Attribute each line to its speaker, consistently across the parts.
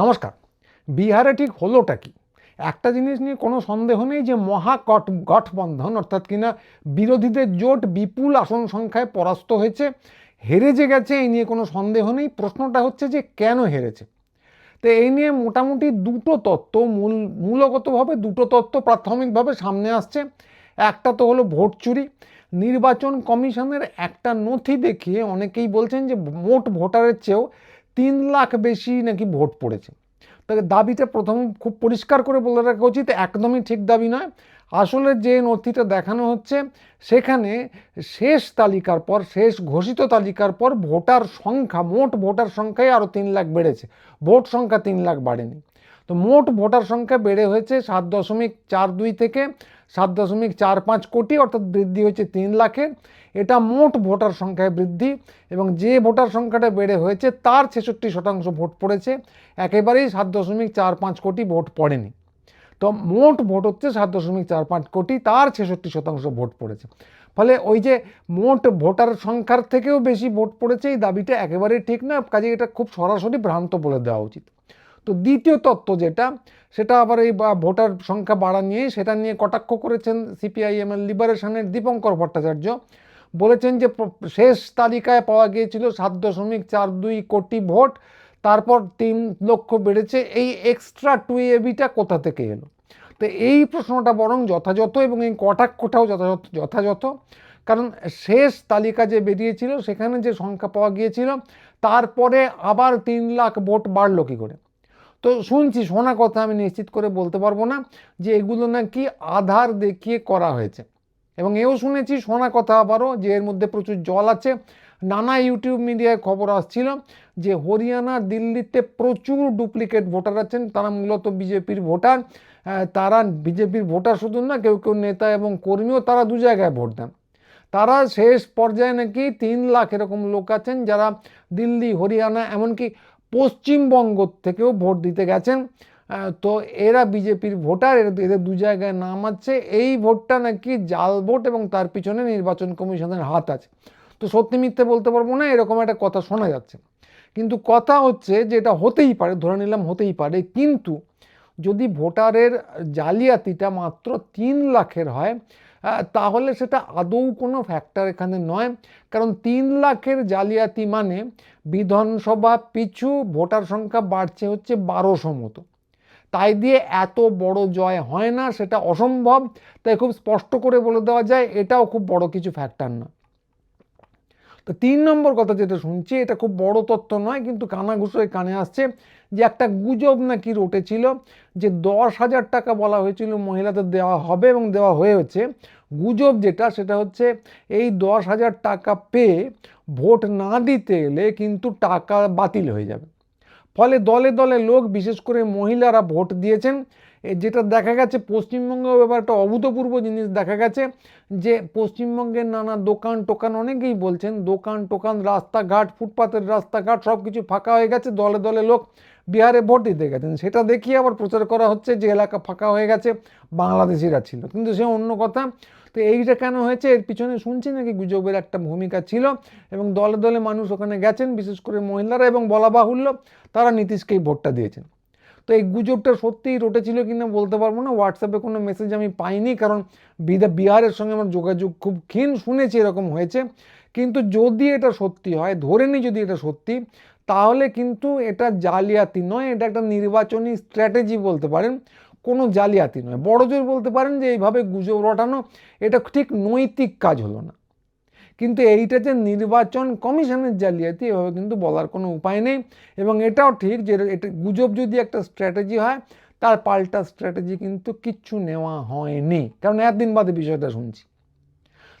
Speaker 1: নমস্কার। বিহারে ঠিক হলোটা কি? একটা জিনিস নিয়ে কোনো সন্দেহ নেই যে মহাগঠ গঠবন্ধন, অর্থাৎ কিনা বিরোধীদের জোট বিপুল আসন সংখ্যায় পরাস্ত হয়েছে হেরে যে গেছে, এই নিয়ে কোনো সন্দেহ নেই। প্রশ্নটা হচ্ছে যে কেন হেরেছে? তো এই নিয়ে মোটামুটি দুটো তত্ত্ব, মূল মূলগতভাবে দুটো তত্ত্ব প্রাথমিকভাবে সামনে আসছে। একটা তো হলো ভোট চুরি। নির্বাচন কমিশনের একটা নথি দেখিয়ে অনেকেই বলছেন যে মোট ভোটারের চেয়েও তিন লাখ বেশি নাকি ভোট পড়েছে। তাকে দাবিটা প্রথম খুব পরিষ্কার করে বলে রাখা উচিত, একদমই ঠিক দাবি নয়। আসলে যে নথিটা দেখানো হচ্ছে, সেখানে শেষ তালিকার পর, শেষ ঘোষিত তালিকার পর ভোটার সংখ্যা, মোট ভোটার সংখ্যাই আরও তিন লাখ বেড়েছে। ভোট সংখ্যা তিন লাখ বাড়েনি। তো মোট ভোটার সংখ্যা বেড়ে হয়েছে সাত দশমিক চার দুই থেকে সাত দশমিক চার পাঁচ কোটি, অর্থাৎ বৃদ্ধি হয়েছে তিন লাখের। এটা মোট ভোটার সংখ্যায় বৃদ্ধি এবং যে ভোটার সংখ্যাটা বেড়ে হয়েছে তার ছেষট্টি শতাংশ ভোট পড়েছে। একেবারেই সাত দশমিক চার পাঁচ কোটি ভোট পড়েনি। তো মোট ভোট হচ্ছে সাত দশমিক চার পাঁচ কোটি, তার ছেষট্টি শতাংশ ভোট পড়েছে। ফলে ওই যে মোট ভোটার সংখ্যার থেকেও বেশি ভোট পড়েছে, এই দাবিটা একেবারেই ঠিক না। কাজে এটা খুব সরাসরি ভ্রান্ত বলে দেওয়া উচিত। তো দ্বিতীয় তত্ত্ব যেটা, সেটা আবার এই ভোটার সংখ্যা বাড়া নিয়ে সেটা নিয়ে কটাক্ষ করেছেন সিপিআইএমএল লিবারেশনের দীপঙ্কর ভট্টাচার্য। বলেছেন যে শেষ তালিকায় পাওয়া গিয়েছিল সাত দশমিক চার দুই কোটি ভোট, তারপর তিন লক্ষ বেড়েছে, এই এক্সট্রা টু এবিটা কোথা থেকে এলো? তো এই প্রশ্নটা বরং যথাযথ এবং এই কটাক্ষটাও যথাযথ যথাযথ। কারণ শেষ তালিকা যে বেরিয়েছিল, সেখানে যে সংখ্যা পাওয়া গিয়েছিল, তারপরে আবার তিন লাখ ভোট বাড়লো কী করে? তো শুনছি, শোনা কথা আমি নিশ্চিত করে বলতে পারব না যে এগুলো নাকি আধার দেখিয়ে করা হয়েছে। এবং এও শুনেছি, শোনা কথা আবারও যে এর মধ্যে প্রচুর জল আছে। নানা ইউটিউব মিডিয়ায় খবর আসছিল যে হরিয়ানা, দিল্লিতে প্রচুর ডুপ্লিকেট ভোটার আছেন। তারা মূলত বিজেপির ভোটার। তারা বিজেপির ভোটার শুধু না, কেউ কেউ নেতা এবং কর্মীও তারা দু জায়গায় ভোট দেন। তারা শেষ পর্যায়ে নাকি তিন লাখ এরকম লোক আছেন যারা দিল্লি, হরিয়ানা, এমনকি পশ্চিমবঙ্গ থেকেও ভোট দিতে গেছেন। তো এরা বিজেপির ভোটার এদের দু জায়গায় নাম আছে। এই ভোটটা নাকি জাল ভোট এবং তার পিছনে নির্বাচন কমিশনের হাত আছে। তো সত্যি মিথ্যে বলতে পারব না, এরকম একটা কথা শোনা যাচ্ছে। কিন্তু কথা হচ্ছে যে এটা হতেই পারে, ধরে নিলাম হতেই পারে। কিন্তু যদি ভোটারের জালিয়াতিটা মাত্র তিন লাখের হয় তাহলে সেটা আদৌ কোনো ফ্যাক্টর এখানে নয়। কারণ তিন লাখের জালিয়াতি মানে বিধানসভা পিছু ভোটার সংখ্যা বাড়ছে হচ্ছে বারোশো মতো। তাই দিয়ে এত বড় জয় হয় না, সেটা অসম্ভব। তাই খুব স্পষ্ট করে বলে দেওয়া যায়, এটাও খুব বড় কিছু ফ্যাক্টর না। তো তিন নম্বর কথা যেটা শুনছি, এটা খুব বড় তথ্য নয়, কিন্তু কানাঘুষোয় কানে আসছে। যে একটা গুজব নাকি রটেছিল যে দশ হাজার টাকা বলা হয়েছিল মহিলাদের দেওয়া হবে এবং দেওয়া হয়েছে। গুজব যেটা, সেটা হচ্ছে এই দশ হাজার টাকা পেয়ে ভোট না দিতে এলে কিন্তু টাকা বাতিল হয়ে যাবে। ফলে দলে দলে লোক, বিশেষ করে মহিলারা ভোট দিয়েছেন। যেটা দেখা গেছে, পশ্চিমবঙ্গেও এবার একটা অভূতপূর্ব জিনিস দেখা গেছে যে পশ্চিমবঙ্গের নানা দোকান টোকান, অনেকেই বলছেন দোকান টোকান, রাস্তাঘাট, ফুটপাতের রাস্তাঘাট সব কিছু ফাঁকা হয়ে গেছে। দলে দলে লোক বিহারে ভোট দিতে গেছেন। সেটা দেখিয়ে আবার প্রচার করা হচ্ছে যে এলাকা ফাঁকা হয়ে গেছে, বাংলাদেশিরা ছিল। কিন্তু সে অন্য কথা, তো এইটা কেন হয়েছে? এর পিছনে শুনছি নাকি গুজবের একটা ভূমিকা ছিল এবং দলে দলে মানুষ ওখানে গেছেন, বিশেষ করে মহিলারা এবং বলা বাহুল্য, তারা নীতিশকেই ভোটটা দিয়েছেন। তো এই গুজবটা সত্যিই রটেছিল কিনা বলতে পারব না। হোয়াটসঅ্যাপে কোনো মেসেজ আমি পাইনি, কারণ বিদা, বিহারের সঙ্গে আমার যোগাযোগ খুব ক্ষীণ শুনেছি এরকম হয়েছে। কিন্তু যদি এটা সত্যি হয়, ধরে নিই যদি এটা সত্যি তাহলে কিন্তু এটা জালিয়াতি নয়, এটা একটা নির্বাচনী স্ট্র্যাটেজি বলতে পারেন, কোনো জালিয়াতি নয়। বড় জোর বলতে পারেন যে এইভাবে গুজব রটানো, এটা ঠিক নৈতিক কাজ হলো না। কিন্তু এইটা যে নির্বাচন কমিশনের জালিয়াতি, এভাবে কিন্তু বলার কোনো উপায় নেই। এবং এটাও ঠিক যে এটা, গুজব যদি একটা স্ট্র্যাটেজি হয়, তার পাল্টা স্ট্র্যাটেজি কিন্তু কিচ্ছু নেওয়া হয়নি। কারণ একদিন বাদে বিষয়টা শুনছি।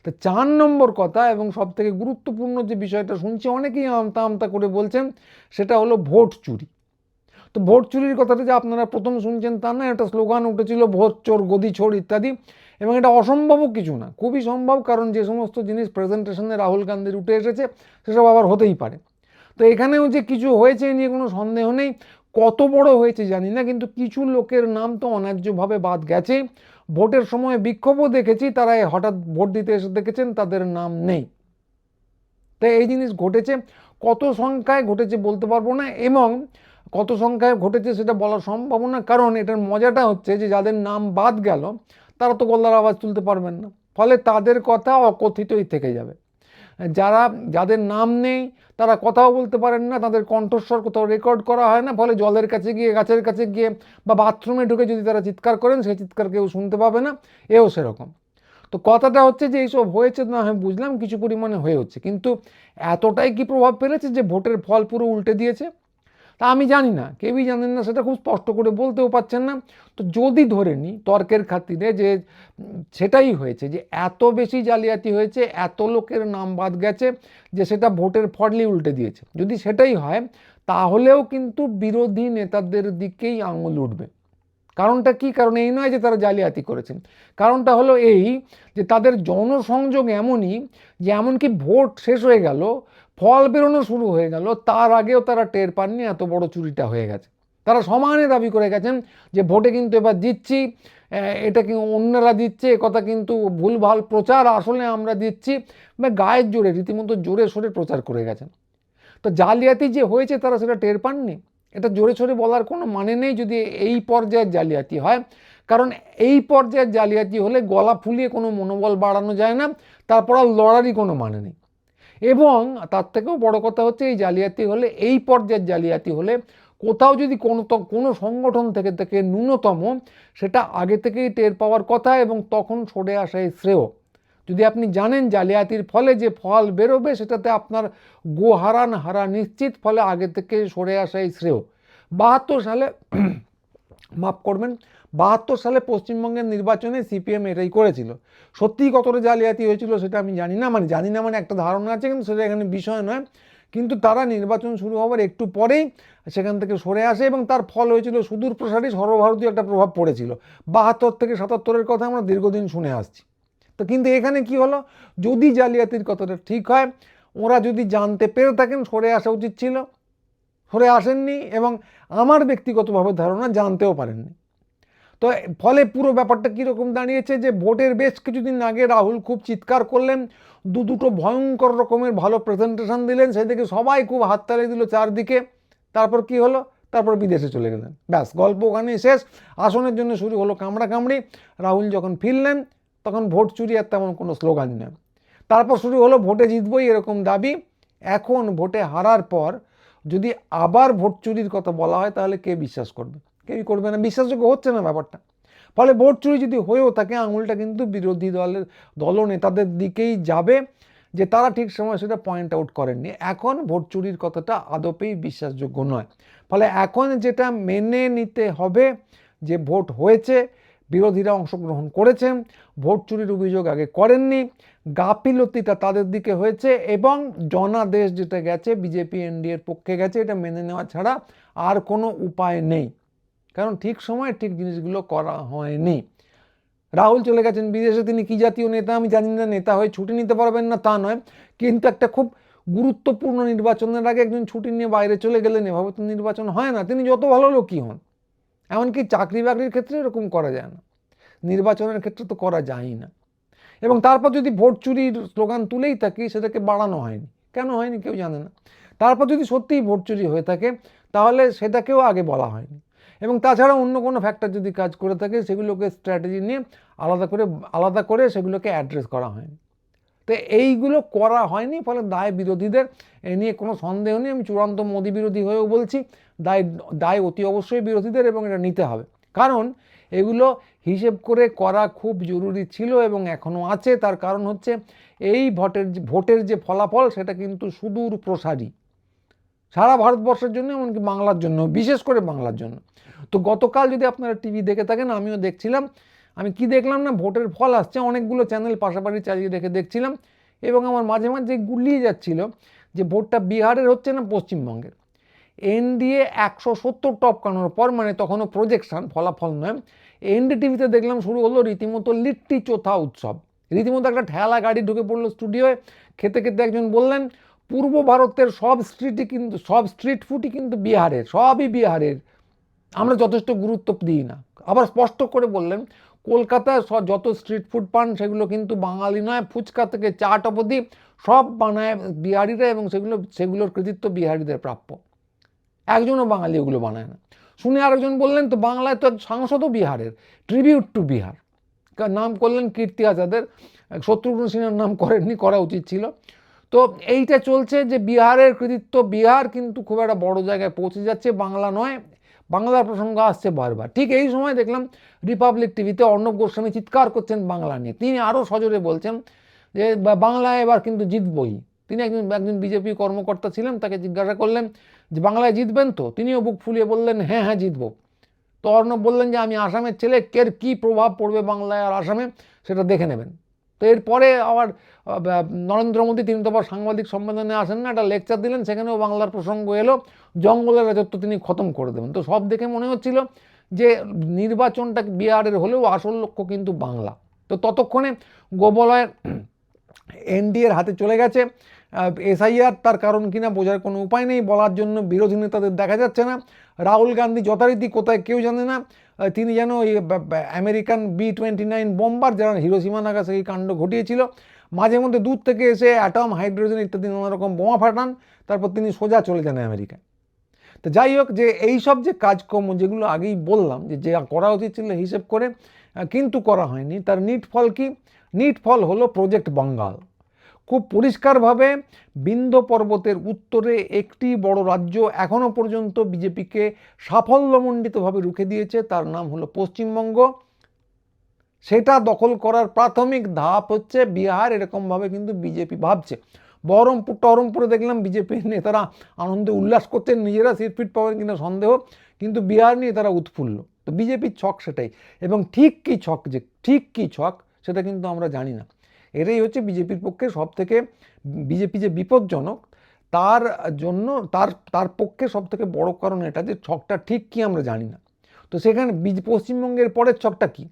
Speaker 1: তো চার নম্বর কথা এবং সব থেকে গুরুত্বপূর্ণ যে বিষয়টা শুনছি, অনেকেই আমতা আমতা করে বলছেন, সেটা হলো ভোট চুরি। তো ভোট চুরির কথাটা যে আপনারা প্রথম শুনছেন তা না একটা স্লোগান উঠেছিল, ভোট চোর, গদি চোর ইত্যাদি, এবং এটা অসম্ভবও কিছু না, খুবই সম্ভব, কারণ যে সমস্ত জিনিস প্রেজেন্টেশনে রাহুল গান্ধীর উঠে এসেছে, সেসব আবার হতেই পারে। তো এখানেও যে কিছু হয়েছে নিয়ে কোনো সন্দেহ নেই, কত বড় হয়েছে জানি না, কিন্তু কিছু লোকের নাম তো অন্যায্যভাবে বাদ গেছে। ভোটের সময় বিক্ষোভও দেখেছি, তারা হঠাৎ ভোট দিতে এসে দেখেছেন তাদের নাম নেই। তাই এই জিনিস ঘটেছে, কত সংখ্যায় ঘটেছে বলতে পারব না এবং কত সংখ্যায় ঘটেছে সেটা বলা সম্ভব না, কারণ এটার মজাটা হচ্ছে যে যাদের নাম বাদ গেল, তারা তো গলার আওয়াজ তুলতে পারবেন না। ফলে তাদের কথা অকথিতই থেকে যাবে। যারা, যাদের নাম নেই, তারা কথাও বলতে পারেন না, তাদের কণ্ঠস্বর কোথাও রেকর্ড করা হয় না, ফলে জলের কাছে গিয়ে, গাছের কাছে গিয়ে বা বাথরুমে ঢুকে যদি তারা চিৎকার করেন, সেই চিৎকার কেউ শুনতে পাবে না, এও সেরকম। তো কথাটা হচ্ছে যে, এইসব হয়েছে না, আমি বুঝলাম, কিছু পরিমাণে হয়ে হচ্ছে কিন্তু এতটাই কি প্রভাব ফেলেছে যে, ভোটের ফল পুরো উল্টে দিয়েছে? তা আমি জানি না, কেউই জানেন না, সেটা খুব স্পষ্ট করে বলতেও পারছেন না। তো যদি ধরে নিই তর্কের খাতিরে যে, সেটাই হয়েছে যে, এত বেশি জালিয়াতি হয়েছে, এত লোকের নাম বাদ গেছে যে, সেটা ভোটের ফডলি উল্টে দিয়েছে। যদি সেটাই হয়, তাহলেও কিন্তু বিরোধী নেতাদের দিকেই আঙুল উঠবে। কারণটা কি? কারণ এই নয় যে তারা জালিয়াতি করেছেন। কারণটা হলো এই যে তাদের জনসংযোগ এমনই যে এমনকি ভোট শেষ হয়ে গেল, ফল বেরোনো শুরু হয়ে গেল, তার আগেও তারা টের পাননি, এত বড় চুরিটা হয়ে গেছে। তারা সমানে দাবি করে গেছেন যে ভোটে কিন্তু এবার দিচ্ছি এটা কি অন্যরা দিচ্ছে? কথা কিন্তু ভুলভাল প্রচার আসলে আমরা দিচ্ছি। বা গায়ের জোরে, রীতিমতো জোরে সোরে প্রচার করে গেছেন। তো জালিয়াতি যে হয়েছে, তারা সেটা টের পাননি? এটা জোরে সোরে বলার কোনো মানে নেই যদি এই পর্যায়ের জালিয়াতি হয়। কারণ এই পর্যায়ের জালিয়াতি হলে গলা ফুলিয়ে কোনো মনোবল বাড়ানো যায় না, তারপর আর লড়ারই কোনো মানে নেই। এবং তার থেকেও বড় কথা হচ্ছে এই জালিয়াতি হলে, এই পর্যায়ের জালিয়াতি হলে কোথাও যদি কোনো কোনো সংগঠন থেকে থেকে ন্যূনতম সেটা আগে থেকেই টের পাওয়ার কথা এবং তখন সরে আসাই শ্রেয়। যদি আপনি জানেন জালিয়াতির ফলে যে ফল বেরোবে, সেটাতে আপনার গো হারান হারা নিশ্চিত ফলে আগে থেকে সরে আসাই শ্রেয়। বাহাত্তর সালে মাফ করবেন, বাহাত্তর সালে পশ্চিমবঙ্গের নির্বাচনে সিপিএম এটাই করেছিল। সত্যিই কতটা জালিয়াতি হয়েছিল সেটা আমি জানি না মানে জানি না মানে একটা ধারণা আছে কিন্তু সেটা এখানে বিষয় নয়। কিন্তু তারা নির্বাচন শুরু হওয়ার একটু পরেই সেখান থেকে সরে আসে এবং তার ফল হয়েছিল সুদূর প্রসারী সর্বভারতীয় একটা প্রভাব পড়েছিল। বাহাত্তর থেকে সাতাত্তরের কথা আমরা দীর্ঘদিন শুনে আসছি। তো কিন্তু এখানে কি হলো? যদি জালিয়াতির কথাটা ঠিক হয়, ওরা যদি জানতে পেরে থাকেন, সরে আসা উচিত ছিল। সরে আসেননি এবং আমার ব্যক্তিগতভাবে ধারণা জানতেও পারেননি। তো ফলে পুরো ব্যাপারটা কীরকম দাঁড়িয়েছে যে ভোটের বেশ কিছুদিন আগে রাহুল খুব চিৎকার করলেন, দু দুটো ভয়ঙ্কর রকমের ভালো প্রেজেন্টেশন দিলেন সেদিকে সবাই খুব হাততালি দিল চারদিকে। তারপর কি হলো? তারপর বিদেশে চলে গেলেন। ব্যাস, গল্প ওখানে শেষ। আসনের জন্য শুরু হলো কামড়া কামড়ি রাহুল যখন ফিরলেন তখন ভোট চুরি আর তেমন কোনো স্লোগান নেই। তারপর শুরু হলো ভোটে জিতবই এরকম দাবি। এখন ভোটে হারার পর যদি আবার ভোট চুরির কথা বলা হয়, তাহলে কে বিশ্বাস করবে? কেউই করবে না। বিশ্বাসযোগ্য হচ্ছে না ব্যাপারটা। ফলে ভোট চুরি যদি হয়েও থাকে, আঙুলটা কিন্তু বিরোধী দলের দলনেতাদের দিকেই যাবে যে তারা ঠিক সময় সেটা পয়েন্ট আউট করেননি। এখন ভোট চুরির কথাটা আদপেই বিশ্বাসযোগ্য নয়। ফলে এখন যেটা মেনে নিতে হবে যে ভোট হয়েছে বিরোধীরা অংশগ্রহণ করেছেন ভোট চুরির অভিযোগ আগে করেননি গাফিলতিটা তাদের দিকে হয়েছে এবং জনাদেশ যেটা গেছে, বিজেপি, এনডিএর পক্ষে গেছে, এটা মেনে নেওয়া ছাড়া আর কোনো উপায় নেই। কারণ ঠিক সময়ে ঠিক জিনিসগুলো করা হয়নি। রাহুল চলে গেছেন বিদেশে, তিনি কী জাতীয় নেতা? আমি জানি না, নেতা হয়ে ছুটি নিতে পারবেন না তা নয়। কিন্তু একটা খুব গুরুত্বপূর্ণ নির্বাচনের আগে একজন ছুটি নিয়ে বাইরে চলে গেলেন, এভাবে তো নির্বাচন হয় না। তিনি যত ভালো লোকই হন এমনকি চাকরি বাকরির ক্ষেত্রে এরকম করা যায় না। নির্বাচনের ক্ষেত্রে তো করা যায় না। এবং তারপর যদি ভোট চুরির স্লোগান তুলেই থাকি, সেটাকে বাড়ানো হয়নি। কেন হয়নি কেউ জানে না। তারপর যদি সত্যিই ভোট চুরি হয়ে থাকে, তাহলে সেটাকেও আগে বলা হয়নি। এবং তাছাড়া অন্য কোনো ফ্যাক্টর যদি কাজ করে থাকে, সেগুলোকে স্ট্র্যাটেজি নিয়ে আলাদা করে আলাদা করে সেগুলোকে অ্যাড্রেস করা হয়নি। তো এইগুলো করা হয়নি, ফলে দায় বিরোধীদের, এ নিয়ে কোনো সন্দেহ নেই। আমি চূড়ান্ত মোদী বিরোধী হয়েও বলছি, দায় দায় অতি অবশ্যই বিরোধীদের এবং এটা নিতে হবে। কারণ এগুলো হিসেব করে করা খুব জরুরি ছিল এবং এখনও আছে। তার কারণ হচ্ছে এই ভোটের ভোটের যে ফলাফল, সেটা কিন্তু সুদূর প্রসারী। সারা ভারতবর্ষের জন্য, এমনকি বাংলার জন্য, বিশেষ করে বাংলার জন্য। তো গতকাল যদি আপনারা টিভি দেখে থাকেন, আমিও দেখছিলাম আমি কি দেখলাম না? ভোটের ফল আসছে। অনেকগুলো চ্যানেল পাশাপাশি চালিয়ে রেখে দেখছিলাম এবং আমার মাঝে মাঝে গুলিয়ে যাচ্ছিল যে ভোটটা বিহারের হচ্ছে না পশ্চিমবঙ্গের। এনডিএ একশো সত্তর টপকানোর পর মানে তখনও প্রজেকশন ফলাফল নয়, এনডি টিভিতে দেখলাম শুরু হলো রীতিমতো লিট্টি চোথা উৎসব। রীতিমতো একটা ঠেলা গাড়ি ঢুকে পড়ল স্টুডিওয়ে। খেতে খেতে একজন বললেন, পূর্ব ভারতের সব স্ট্রিটই কিন্তু, সব স্ট্রিট ফুডই কিন্তু বিহারের, সবই বিহারের। আমরা যথেষ্ট গুরুত্ব দিই না। আবার স্পষ্ট করে বললেন কলকাতায় যত স্ট্রিট ফুড পান, সেগুলো কিন্তু বাঙালি নয়। ফুচকা থেকে চাট অবধি সব বানায় বিহারিরা এবং সেগুলো, সেগুলোর কৃতিত্ব বিহারিদের প্রাপ্য। একজনও বাঙালি ওগুলো বানায় না। শুনে আরেকজন বললেন, তো বাংলায় তো সাংসদও বিহারের, ট্রিবিউট টু বিহার। নাম করলেন কীর্তি আজাদের। শত্রুঘ্ন সিনহার নাম করেননি, করা উচিত ছিল। তো এইটা চলছে যে বিহারের কৃতিত্ব বিহার কিন্তু খুব একটা বড় জায়গায় পৌঁছে যাচ্ছে। বাংলা নয় বাংলার প্রসঙ্গ আসছে বারবার। ঠিক এই সময় দেখলাম রিপাবলিক টিভিতে অর্ণব গোস্বামী চিৎকার করছেন বাংলা নিয়ে। তিনি আরও সজোরে বলছেন যে বাংলায় এবার কিন্তু জিতবই। তিনি একজন একজন বিজেপি কর্মকর্তা ছিলেন, তাকে জিজ্ঞাসা করলেন যে, বাংলায় জিতবেন তো? তিনিও বুক ফুলিয়ে বললেন হ্যাঁ হ্যাঁ জিতব। তো অর্ণব বললেন যে, আমি আসামের ছেলে, কের কী প্রভাব পড়বে বাংলায় আর আসামে, সেটা দেখে নেবেন। তো এরপরে আবার নরেন্দ্র মোদী তিনি তো আবার সাংবাদিক সম্মেলনে আসেন না, একটা লেকচার দিলেন, সেখানেও বাংলার প্রসঙ্গ এলো, জঙ্গলের রাজত্ব তিনি খতম করে দেবেন। তো সব দেখে মনে হচ্ছিল যে নির্বাচনটা বিহারের হলেও আসল লক্ষ্য কিন্তু বাংলা। তো ততক্ষণে গোবলয়ের এনডিএর হাতে চলে গেছে। এসআইআর তার কারণ কিনা বোঝার কোনো উপায় নেই, বলার জন্য বিরোধী নেতাদের দেখা যাচ্ছে না। রাহুল গান্ধী যথারীতি কোথায় কেউ জানে না। তিনি যেন বা- American B twenty nine bomber যারা হিরোসীমা নাগাসাকি কাণ্ড ঘটিয়েছিল, মাঝে মধ্যে দূর থেকে এসে অ্যাটম হাইড্রোজেন ইত্যাদি নানা রকম বোমা ফাটান, তারপর তিনি সোজা চলে যান আমেরিকায়। তো যাই হোক যে এই সব যে কাজকর্ম যেগুলো আগেই বললাম, যে যে করা উচিত ছিল হিসেব করে কিন্তু করা হয়নি। তার নিট ফল কি? নিট ফল হলো প্রজেক্ট বাঙ্গাল খুব পরিষ্কারভাবে বিন্ধ্য পর্বতের উত্তরে একটি বড় রাজ্য এখনও পর্যন্ত বিজেপিকে সাফল্যমণ্ডিতভাবে রুখে দিয়েছে, তার নাম হলো পশ্চিমবঙ্গ। সেটা দখল করার প্রাথমিক ধাপ হচ্ছে বিহার, এরকমভাবে কিন্তু বিজেপি ভাবছে। বহরমপুর, টহরমপুরে দেখলাম বিজেপির নেতারা আনন্দে উল্লাস করছেন, নিজেরা সিট ফিট পাবেন কিনা সন্দেহ, কিন্তু বিহার নিয়ে তারা উৎফুল্ল। তো বিজেপির ছক সেটাই, এবং ঠিক কী ছক যে, ঠিক কী ছক সেটা কিন্তু আমরা জানি না। এটাই হচ্ছে বিজেপির পক্ষে সব থেকে বিজেপি যে বিপজ্জনক, তার জন্য, তার তার পক্ষে সব থেকে বড় কারণ এটা যে ছকটা ঠিক কি আমরা জানি না। তো সেখানে পশ্চিমবঙ্গের পরের ছকটা কি?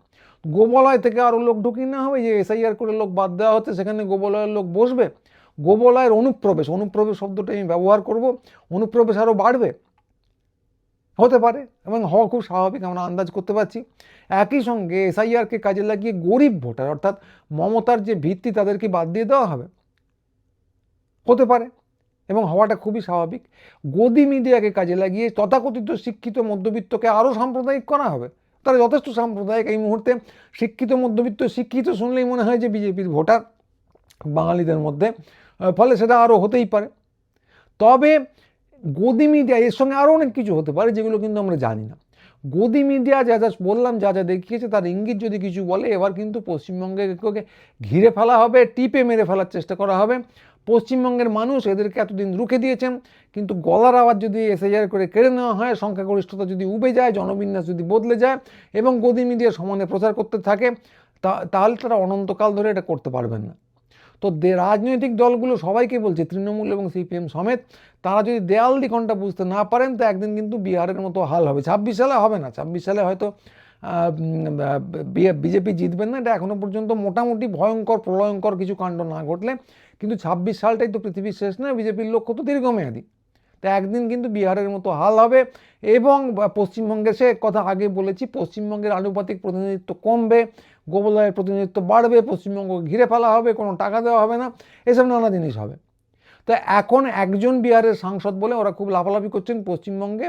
Speaker 1: গোবলয় থেকে আরও লোক ঢুকিয়ে নেওয়া হবে, যে এসআইআর করে লোক বাদ দেওয়া হচ্ছে, সেখানে গোবলয়ের লোক বসবে। গোবলয়ের অনুপ্রবেশ অনুপ্রবেশ শব্দটা আমি ব্যবহার করব, অনুপ্রবেশ আরও বাড়বে। হতে পারে এবং হওয়া খুব স্বাভাবিক, আমরা আন্দাজ করতে পারছি। একই সঙ্গে এসআইআরকে কাজে লাগিয়ে গরিব ভোটার, অর্থাৎ মমতার যে ভিত্তি তাদেরকে বাদ দিয়ে দেওয়া হবে, হতে পারে এবং হওয়াটা খুবই স্বাভাবিক। গদি মিডিয়াকে কাজে লাগিয়ে তথাকথিত শিক্ষিত মধ্যবিত্তকে আরও সাম্প্রদায়িক করা হবে। তারা যথেষ্ট সাম্প্রদায়িক এই মুহূর্তে। শিক্ষিত মধ্যবিত্ত, শিক্ষিত শুনলেই মনে হয় যে বিজেপির ভোটার বাঙালিদের মধ্যে, ফলে সেটা আরও হতেই পারে। তবে গদি মিডিয়া এর সঙ্গে আরও অনেক কিছু হতে পারে যেগুলো কিন্তু আমরা জানি না। গদি মিডিয়া যা যা বললাম, যা যা দেখিয়েছে, তার ইঙ্গিত যদি কিছু বলে, এবার কিন্তু পশ্চিমবঙ্গে ঘিরে ফেলা হবে, টিপে মেরে ফেলার চেষ্টা করা হবে। পশ্চিমবঙ্গের মানুষ এদেরকে এতদিন রুখে দিয়েছেন, কিন্তু গলার আওয়াজ যদি এসআইআর করে কেড়ে নেওয়া হয়, সংখ্যাগরিষ্ঠতা যদি উবে যায়, জনবিন্যাস যদি বদলে যায়, এবং গদি মিডিয়া সমানে প্রচার করতে থাকে তাহলে তারা অনন্তকাল ধরে এটা করতে পারবেন না। তো রাজনৈতিক দলগুলো সবাইকে বলছে, তৃণমূল এবং সিপিএম সমেত, তারা যদি দেয়াল দ্বিকণটা বুঝতে না পারেন, তো একদিন কিন্তু বিহারের মতো হাল হবে। ছাব্বিশ সালে হবে না, ছাব্বিশ সালে হয়তো বিজেপি জিতবেন না, এটা এখনও পর্যন্ত মোটামুটি ভয়ঙ্কর, প্রলয়ঙ্কর কিছু কাণ্ড না ঘটলে, কিন্তু ছাব্বিশ সালটাই তো পৃথিবীর শেষ নয় বিজেপির লক্ষ্য তো দীর্ঘমেয়াদী। তা একদিন কিন্তু বিহারের মতো হাল হবে এবং পশ্চিমবঙ্গে সে কথা আগে বলেছি, পশ্চিমবঙ্গের আনুপাতিক প্রতিনিধিত্ব কমবে গোবলয়ের প্রতিনিধিত্ব বাড়বে, পশ্চিমবঙ্গ ঘিরে ফেলা হবে, কোনো টাকা দেওয়া হবে না, এসব নানা জিনিস হবে। তো এখন একজন বিহারের সাংসদ বলে ওরা খুব লাফালাফি করছেন পশ্চিমবঙ্গে,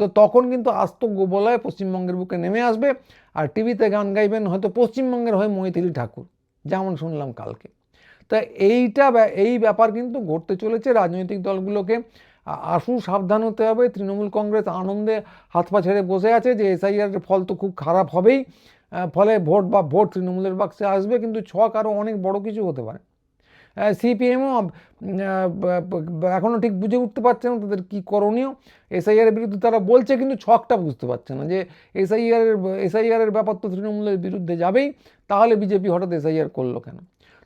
Speaker 1: তো তখন কিন্তু আস্ত গোবলয় পশ্চিমবঙ্গের বুকে নেমে আসবে আর টিভিতে গান গাইবেন হয়তো পশ্চিমবঙ্গের হয়ে মৈথিলি ঠাকুর, যেমন শুনলাম কালকে। তা এইটা এই ব্যাপার কিন্তু ঘটতে চলেছে রাজনৈতিক দলগুলোকে। আশু সাবধান হতে হবে, তৃণমূল কংগ্রেস আনন্দে হাত পা ছেড়ে বসে আছে যে এসআইআর ফল তো খুব খারাপ হবেই। ফলে ভোট বা ভোট তৃণমূলের বাক্সে আসবে, কিন্তু ছক আরও অনেক বড় কিছু হতে পারে। সিপিএমও এখনও ঠিক বুঝে উঠতে পারছে না তাদের কী করণীয়। এসআইআরের বিরুদ্ধে তারা বলছে, কিন্তু ছকটা বুঝতে পারছে না যে এসআইআরের এসআইআরের ব্যাপার তো তৃণমূলের বিরুদ্ধে যাবেই, তাহলে বিজেপি হঠাৎ এসআইআর করল কেন?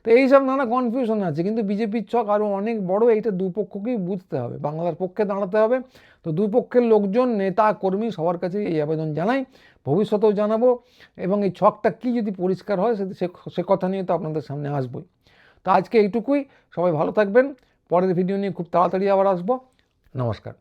Speaker 1: তো এইসব নানা কনফিউশন আছে, কিন্তু বিজেপির ছক আরও অনেক বড়, এইটা দুপক্ষকেই বুঝতে হবে। বাংলার পক্ষে দাঁড়াতে হবে। তো দুই পক্ষের লোকজন, নেতা, কর্মী সবার কাছে এই আবেদন জানাই। ভবিষ্যতেও জানাব এবং এই ছকটা কি যদি পরিষ্কার হয় সে- সে কথা নিয়ে তো আপনাদের সামনে আসবই। তো আজকে এইটুকুই, সবাই ভালো থাকবেন। পরের ভিডিও নিয়ে খুব তাড়াতাড়ি আবার আসব। নমস্কার।